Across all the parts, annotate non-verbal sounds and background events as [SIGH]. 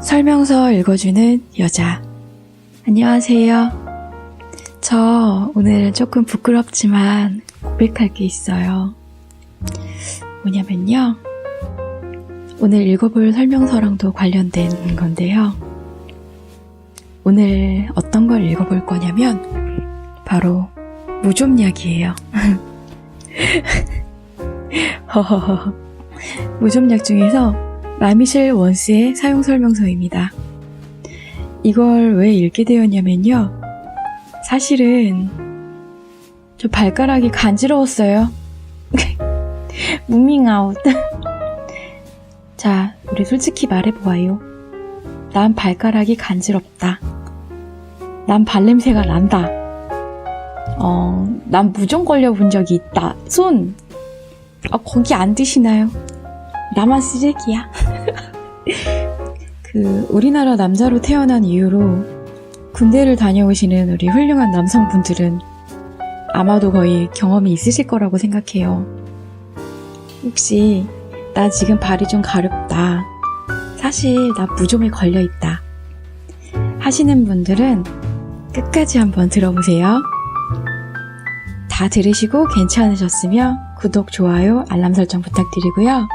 설명서 읽어주는 여자. 안녕하세요. 저 오늘 조금 부끄럽지만 고백할 게 있어요. 뭐냐면요. 오늘 읽어볼 설명서랑도 관련된 건데요. 오늘 어떤 걸 읽어볼 거냐면 바로 무좀약이에요. [LAUGHS] 무좀약 중에서 라미셸 원스의 사용 설명서입니다. 이걸 왜 읽게 되었냐면요. 사실은 저 발가락이 간지러웠어요. [LAUGHS] 무밍 아웃. [LAUGHS] 자, 우리 솔직히 말해보아요. 난 발가락이 간지럽다. 난 발냄새가 난다. 어, 난 무좀 걸려본 적이 있다. 손! 아, 거기 안 드시나요? 나만 쓰레기야. [LAUGHS] 그, 우리나라 남자로 태어난 이후로 군대를 다녀오시는 우리 훌륭한 남성분들은 아마도 거의 경험이 있으실 거라고 생각해요. 혹시, 나 지금 발이 좀 가렵다. 사실, 나 무좀에 걸려 있다. 하시는 분들은 끝까지 한번 들어보세요. 다 들으시고 괜찮으셨으면 구독, 좋아요, 알람 설정 부탁드리고요.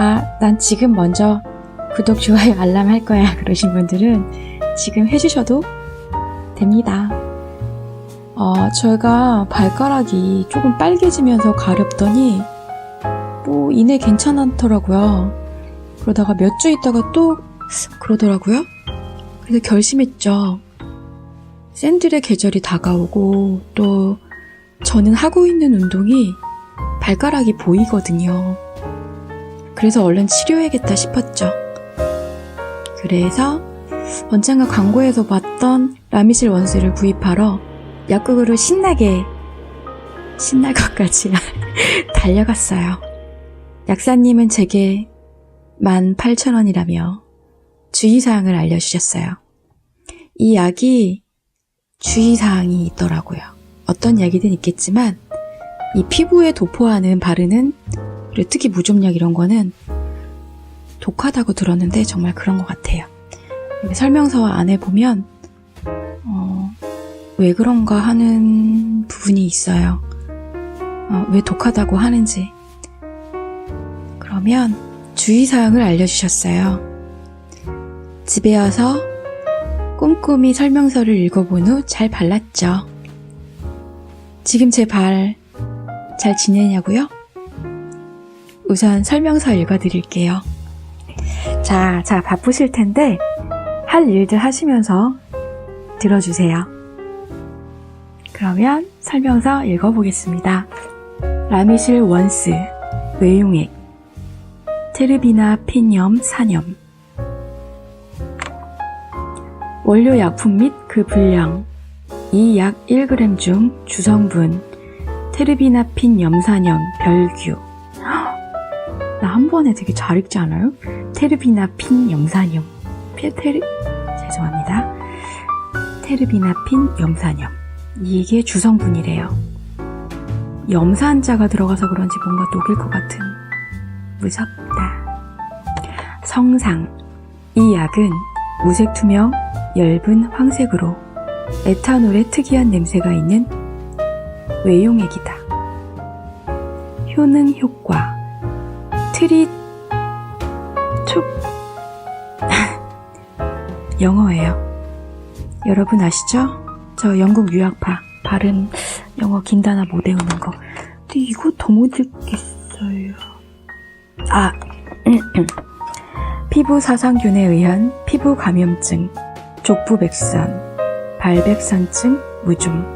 아, 난 지금 먼저 구독, 좋아요, 알람 할 거야. [LAUGHS] 그러신 분들은 지금 해주셔도 됩니다. 어, 제가 발가락이 조금 빨개지면서 가렵더니, 뭐, 이내 괜찮았더라고요. 그러다가 몇 주 있다가 또 그러더라고요. 그래서 결심했죠. 샌들의 계절이 다가오고, 또, 저는 하고 있는 운동이 발가락이 보이거든요. 그래서 얼른 치료해야겠다 싶었죠. 그래서 언젠가 광고에서 봤던 라미실 원스를 구입하러 약국으로 신나게 신날 것까지 [LAUGHS] 달려갔어요. 약사님은 제게 18,000원이라며 주의사항을 알려주셨어요. 이 약이 주의사항이 있더라고요. 어떤 약이든 있겠지만 이 피부에 도포하는 바르는 그리고 특히 무좀약 이런 거는 독하다고 들었는데 정말 그런 것 같아요. 설명서 안에 보면 어, 왜 그런가 하는 부분이 있어요. 어, 왜 독하다고 하는지. 그러면 주의사항을 알려주셨어요. 집에 와서 꼼꼼히 설명서를 읽어본 후 잘 발랐죠. 지금 제 발 잘 지내냐고요? 우선 설명서 읽어드릴게요. 자, 자, 바쁘실 텐데, 할 일들 하시면서 들어주세요. 그러면 설명서 읽어보겠습니다. 라미실 원스, 외용액, 테르비나 핀염 산염, 원료 약품 및 그 분량, 이 약 1g 중 주성분, 테르비나핀 염산염, 별규, 나 한 번에 되게 잘 읽지 않아요? 테르비나 핀 염산염. 테르, 죄송합니다. 테르비나 핀 염산염. 이게 주성분이래요. 염산자가 들어가서 그런지 뭔가 녹일 것 같은 무섭다. 성상. 이 약은 무색 투명, 엷은 황색으로 에탄올의 특이한 냄새가 있는 외용액이다. 효능 효과. 트리 촉 [LAUGHS] 영어예요. 여러분 아시죠? 저 영국 유학파 발음 영어 긴단화 못 외우는 거. 근데 이거 더 못 읽겠어요. 아 [CLEARS THROAT] 피부 사상균에 의한 피부 감염증, 족부백선, 발백산증, 무좀,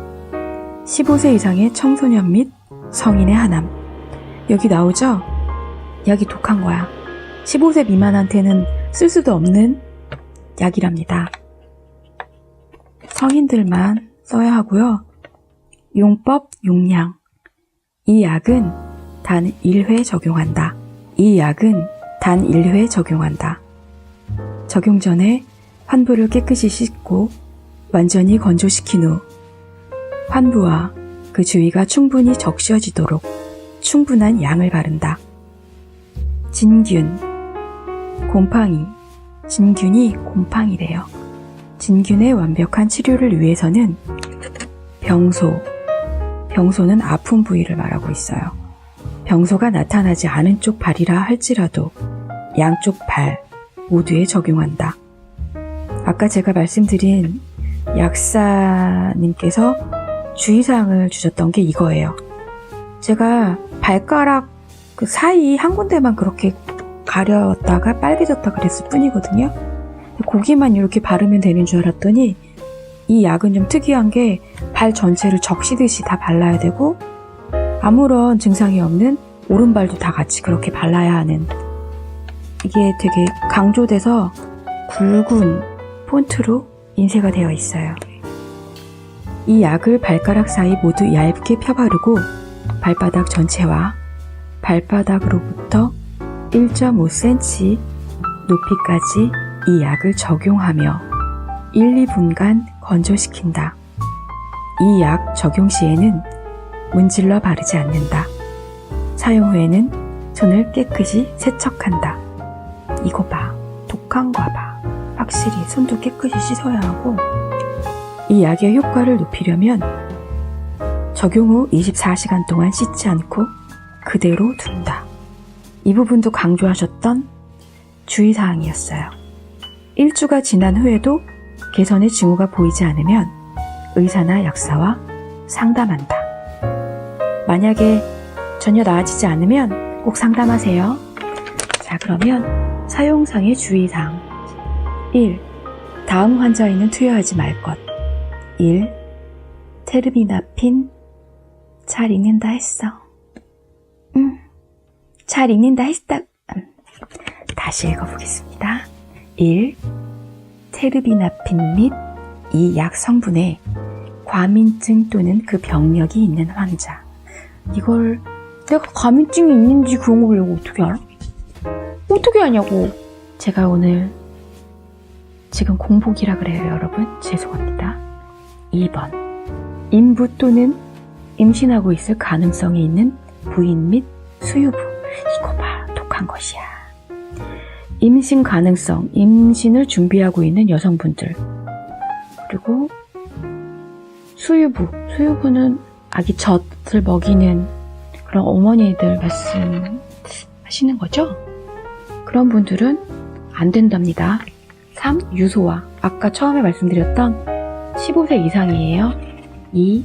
15세 이상의 청소년 및 성인의 하남. 여기 나오죠? 약이 독한 거야. 15세 미만한테는 쓸 수도 없는 약이랍니다. 성인들만 써야 하고요. 용법, 용량. 이 약은 단 1회 적용한다. 이 약은 단 1회 적용한다. 적용 전에 환부를 깨끗이 씻고 완전히 건조시킨 후 환부와 그 주위가 충분히 적셔지도록 충분한 양을 바른다. 진균, 곰팡이, 진균이 곰팡이래요. 진균의 완벽한 치료를 위해서는 병소, 병소는 아픈 부위를 말하고 있어요. 병소가 나타나지 않은 쪽 발이라 할지라도 양쪽 발 모두에 적용한다. 아까 제가 말씀드린 약사님께서 주의사항을 주셨던 게 이거예요. 제가 발가락 그 사이 한 군데만 그렇게 가렸다가 빨개졌다 그랬을 뿐이거든요. 고기만 이렇게 바르면 되는 줄 알았더니 이 약은 좀 특이한 게 발 전체를 적시듯이 다 발라야 되고 아무런 증상이 없는 오른발도 다 같이 그렇게 발라야 하는 이게 되게 강조돼서 굵은 폰트로 인쇄가 되어 있어요. 이 약을 발가락 사이 모두 얇게 펴바르고 발바닥 전체와 발바닥으로부터 1.5cm 높이까지 이 약을 적용하며 1, 2분간 건조시킨다. 이 약 적용 시에는 문질러 바르지 않는다. 사용 후에는 손을 깨끗이 세척한다. 이거 봐. 독한 거 봐. 확실히 손도 깨끗이 씻어야 하고 이 약의 효과를 높이려면 적용 후 24시간 동안 씻지 않고 그대로 둔다. 이 부분도 강조하셨던 주의사항이었어요. 일주가 지난 후에도 개선의 징후가 보이지 않으면 의사나 약사와 상담한다. 만약에 전혀 나아지지 않으면 꼭 상담하세요. 자, 그러면 사용상의 주의사항. 1. 다음 환자에는 투여하지 말 것. 1. 테르비나핀 잘 읽는다 했어. 음, 잘 읽는다 했다. 음, 다시 읽어보겠습니다. 1. 테르비나핀 및 이 약 성분에 과민증 또는 그 병력이 있는 환자. 이걸 내가 과민증이 있는지 그런 걸 내가 어떻게 알아? 어떻게 하냐고. 제가 오늘 지금 공복이라 그래요, 여러분. 죄송합니다. 2번. 임부 또는 임신하고 있을 가능성이 있는 부인 및 수유부. 이거 봐, 독한 것이야. 임신 가능성, 임신을 준비하고 있는 여성분들. 그리고 수유부. 수유부는 아기 젖을 먹이는 그런 어머니들 말씀하시는 거죠? 그런 분들은 안 된답니다. 3. 유소화. 아까 처음에 말씀드렸던 15세 이상이에요. 2.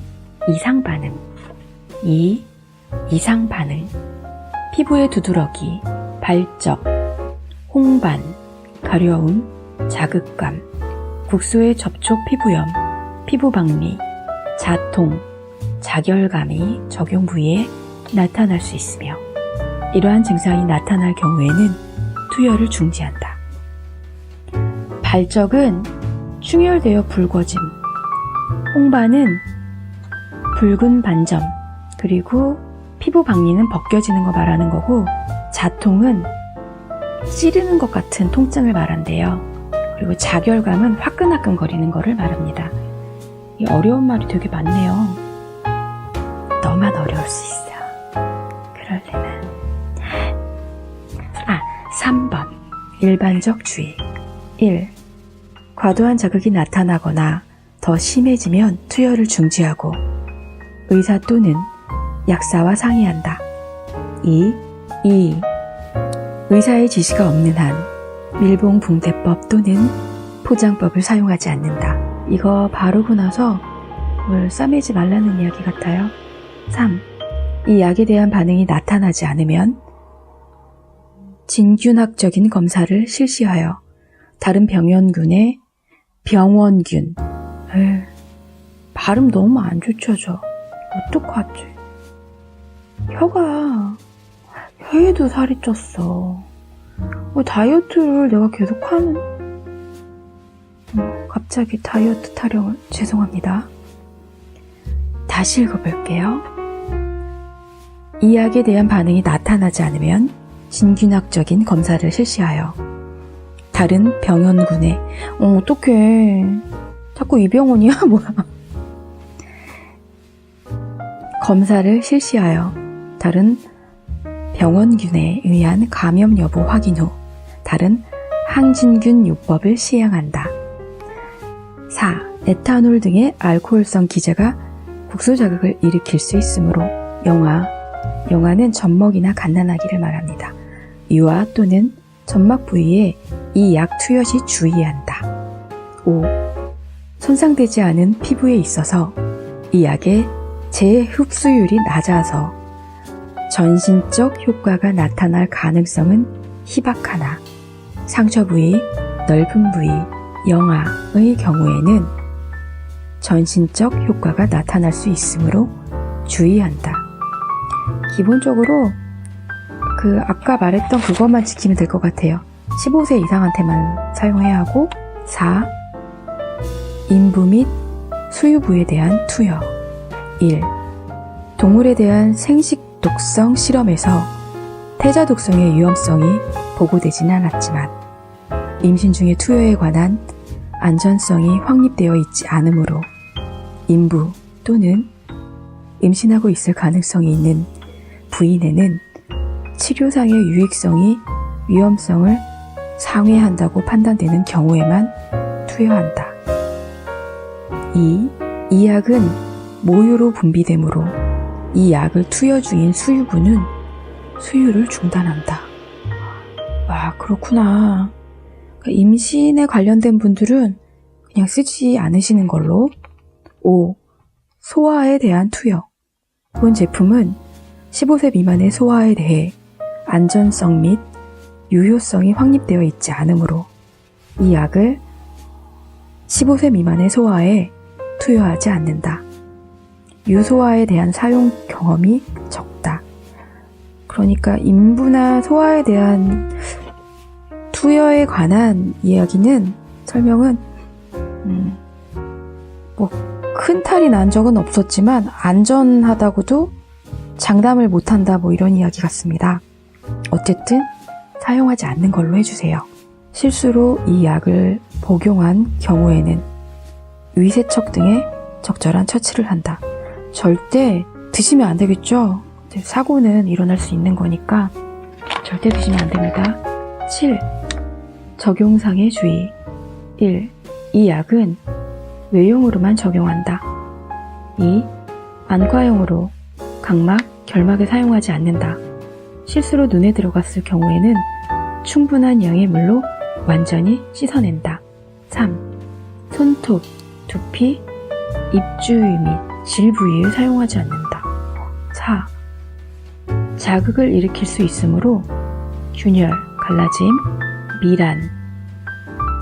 이상 반응. 2. 이상 반응. 피부의 두드러기, 발적, 홍반, 가려움, 자극감, 국소의 접촉 피부염, 피부박리, 자통, 자결감이 적용 부위에 나타날 수 있으며 이러한 증상이 나타날 경우에는 투여를 중지한다. 발적은 충혈되어 붉어짐, 홍반은 붉은 반점, 그리고 피부 박리는 벗겨지는 거 말하는 거고, 자통은 찌르는 것 같은 통증을 말한대요. 그리고 자결감은 화끈화끈 거리는 거를 말합니다. 이 어려운 말이 되게 많네요. 너만 어려울 수 있어. 그럴래나. 아, 3번. 일반적 주의. 1. 과도한 자극이 나타나거나 더 심해지면 투여를 중지하고 의사 또는 약사와 상의한다. 2. 2. 의사의 지시가 없는 한 밀봉 붕대법 또는 포장법을 사용하지 않는다. 이거 바르고 나서 뭘 싸매지 말라는 이야기 같아요. 3. 이 약에 대한 반응이 나타나지 않으면 진균학적인 검사를 실시하여 다른 병원균의 병원균 에휴, 발음 너무 안 좋죠 저 어떡하지 혀가 혀에도 살이 쪘어. 왜 다이어트를 내가 계속 하는 어, 갑자기 다이어트 타령을 죄송합니다. 다시 읽어볼게요. 이 약에 대한 반응이 나타나지 않으면 진균학적인 검사를 실시하여 다른 병원군에 어, 어떡해. 자꾸 이 병원이야? [LAUGHS] 뭐야. 검사를 실시하여 다른 병원균에 의한 감염 여부 확인 후 다른 항진균 요법을 시행한다. 4. 에탄올 등의 알코올성 기제가 국소 자극을 일으킬 수 있으므로 영아, 영아는 젖먹이나 갓난아기를 말합니다. 유아 또는 점막 부위에 이 약 투여 시 주의한다. 5. 손상되지 않은 피부에 있어서 이 약의 재흡수율이 낮아서 전신적 효과가 나타날 가능성은 희박하나 상처 부위, 넓은 부위, 영아의 경우에는 전신적 효과가 나타날 수 있으므로 주의한다. 기본적으로 그 아까 말했던 그것만 지키면 될 것 같아요. 15세 이상한테만 사용해야 하고 4. 인부 및 수유부에 대한 투여 1. 동물에 대한 생식 독성 실험에서 태자 독성의 위험성이 보고되지는 않았지만 임신 중의 투여에 관한 안전성이 확립되어 있지 않으므로 인부 또는 임신하고 있을 가능성이 있는 부인에는 치료상의 유익성이 위험성을 상회한다고 판단되는 경우에만 투여한다. 2. 이 약은 모유로 분비되므로 이 약을 투여 중인 수유부는 수유를 중단한다. 와, 그렇구나. 그러니까 임신에 관련된 분들은 그냥 쓰지 않으시는 걸로. 5. 소아에 대한 투여. 본 제품은 15세 미만의 소아에 대해 안전성 및 유효성이 확립되어 있지 않으므로 이 약을 15세 미만의 소아에 투여하지 않는다. 유소아에 대한 사용 경험이 적다. 그러니까 인부나 소아에 대한 투여에 관한 이야기는 설명은 음, 뭐큰 탈이 난 적은 없었지만 안전하다고도 장담을 못한다 뭐 이런 이야기 같습니다. 어쨌든 사용하지 않는 걸로 해주세요. 실수로 이 약을 복용한 경우에는 위세척 등의 적절한 처치를 한다. 절대 드시면 안 되겠죠? 사고는 일어날 수 있는 거니까 절대 드시면 안 됩니다. 7. 적용상의 주의 1. 이 약은 외용으로만 적용한다. 2. 안과용으로 각막, 결막에 사용하지 않는다. 실수로 눈에 들어갔을 경우에는 충분한 양의 물로 완전히 씻어낸다. 3. 손톱, 두피, 입주위 및 질 부위에 사용하지 않는다. 4. 자극을 일으킬 수 있으므로 균열, 갈라짐, 미란,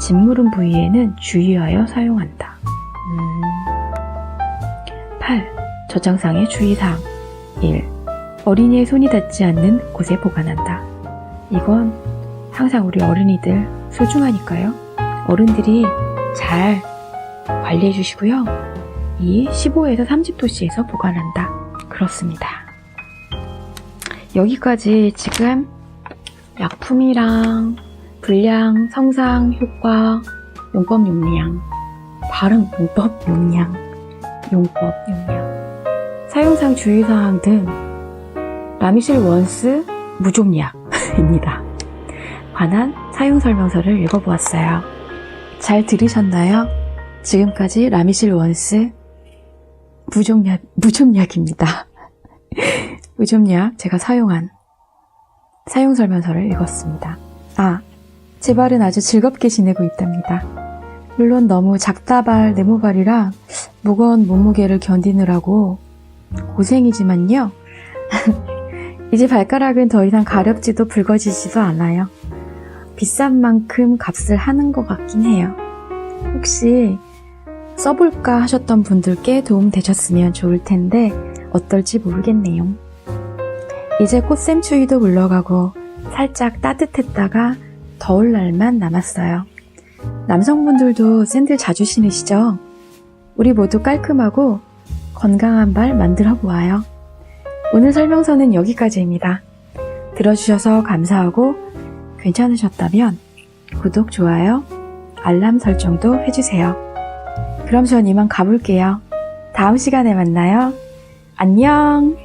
짓무름 부위에는 주의하여 사용한다. 음. 8. 저장상의 주의사항 1. 어린이의 손이 닿지 않는 곳에 보관한다. 이건 항상 우리 어린이들 소중하니까요. 어른들이 잘 관리해 주시고요. 2. 15에서 30도씨에서 보관한다. 그렇습니다. 여기까지 지금 약품이랑 분량, 성상, 효과, 용법 용량, 발음 용법 용량, 용법 용량, 사용상 주의사항 등 라미실 원스 무좀약입니다. 관한 사용 설명서를 읽어보았어요. 잘 들으셨나요? 지금까지 라미실 원스 무좀약, 무좀약입니다. [LAUGHS] 무좀약 제가 사용한 사용 설명서를 읽었습니다. 아, 제 발은 아주 즐겁게 지내고 있답니다. 물론 너무 작다발 네모발이라 무거운 몸무게를 견디느라고 고생이지만요. [LAUGHS] 이제 발가락은 더 이상 가렵지도 붉어지지도 않아요. 비싼 만큼 값을 하는 것 같긴 해요. 혹시 써볼까 하셨던 분들께 도움 되셨으면 좋을 텐데 어떨지 모르겠네요. 이제 꽃샘 추위도 물러가고 살짝 따뜻했다가 더울 날만 남았어요. 남성분들도 샌들 자주 신으시죠? 우리 모두 깔끔하고 건강한 발 만들어 보아요. 오늘 설명서는 여기까지입니다. 들어주셔서 감사하고 괜찮으셨다면 구독, 좋아요, 알람 설정도 해주세요. 그럼 전 이만 가볼게요. 다음 시간에 만나요. 안녕!